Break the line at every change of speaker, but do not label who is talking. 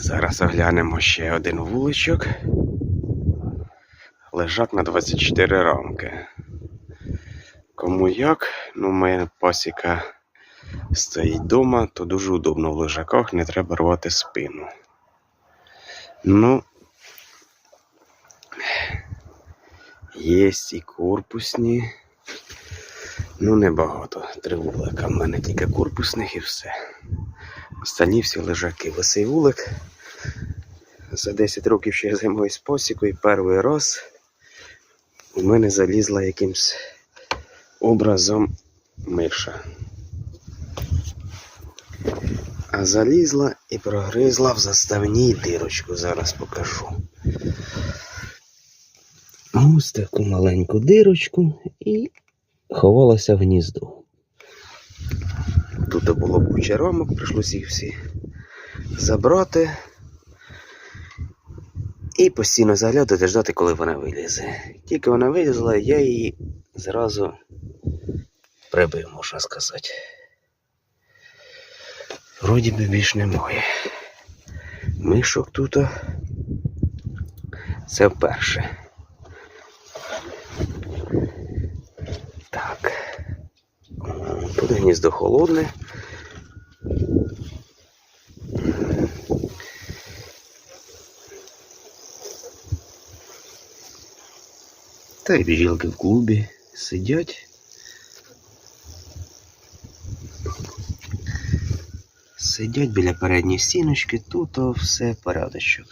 Зараз оглянемо ще один вуличок. Лежак на 24 рамки. Кому як, ну, моя пасіка стоїть вдома, то дуже удобно в лежаках, не треба рвати спину. Ну, є і корпусні. Ну, небагато. Три вулика. В мене тільки корпусних і все. Останні всі лежаки. Лисий. За 10 років ще я займаюсь посікою. Перший раз у мене залізла якимсь образом миша. А залізла і прогризла в заставній дирочку. Зараз покажу. Ось таку маленьку дирочку і ховалася в гніздо. Тут було куча рамок, прийшлося їх всі забрати. І постійно заглядати, ждати, коли вона вилізе. Тільки вона вилізла, я її зразу прибив, можна сказати. Вроді би більш немає. Мишок тут. Це вперше. Тут гніздо холодне. Та й бджілки в клубі сидять. Сидять біля передньої стіночки, тут о, все порядочок.